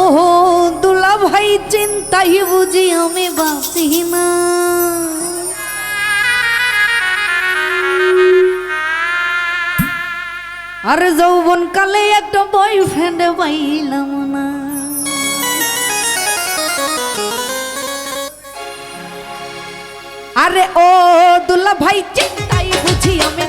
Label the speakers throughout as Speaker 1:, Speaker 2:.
Speaker 1: ওহো দুলা ভাই, চিন্তাই বুঝি আমি বাঁচি না। আর যৌবন কালে একটা বয়ফ্রেন্ড পাইলাম না। আরে ও দুলা ভাই, চিন্তাই বুঝি আমি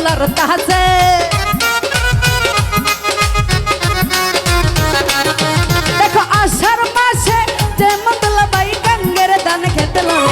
Speaker 1: আল্লাহর কাছে দেখো আষাঢ় মাসে যে মতলবাই গঙ্গের দান খেতলাম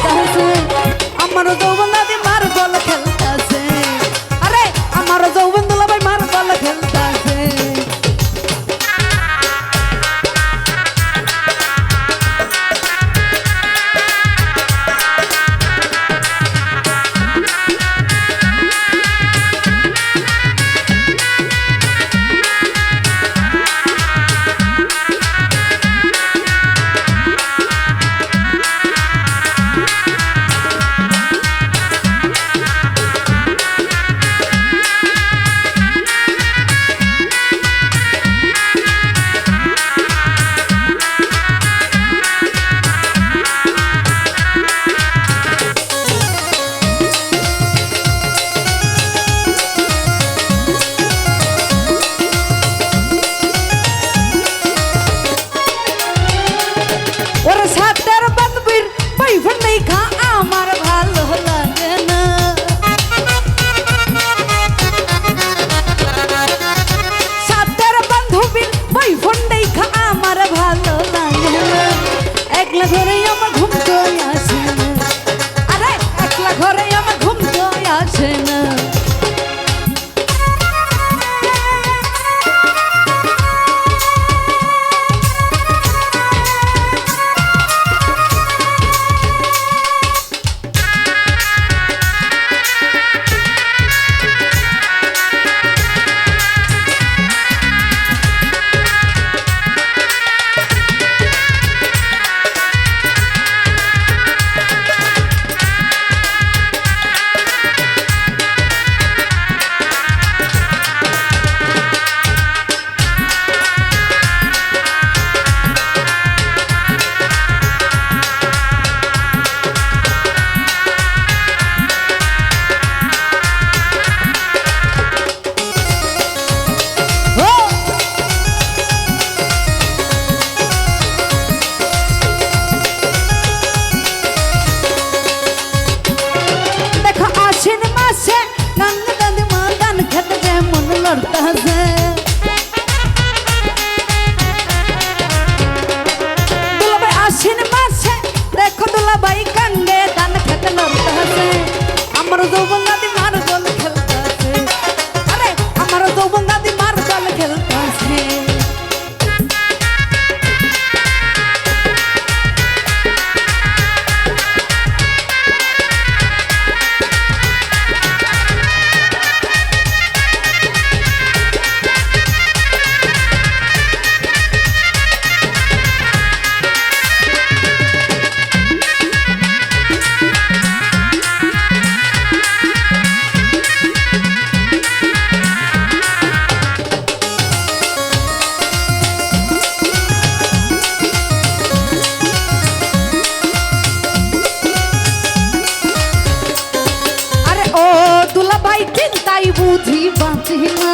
Speaker 1: বুঝি বাঁচি না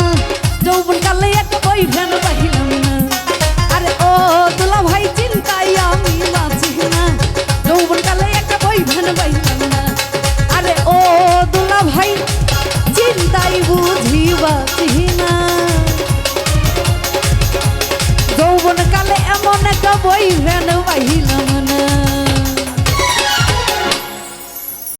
Speaker 1: যৌবন কালে এক বই ভ্যান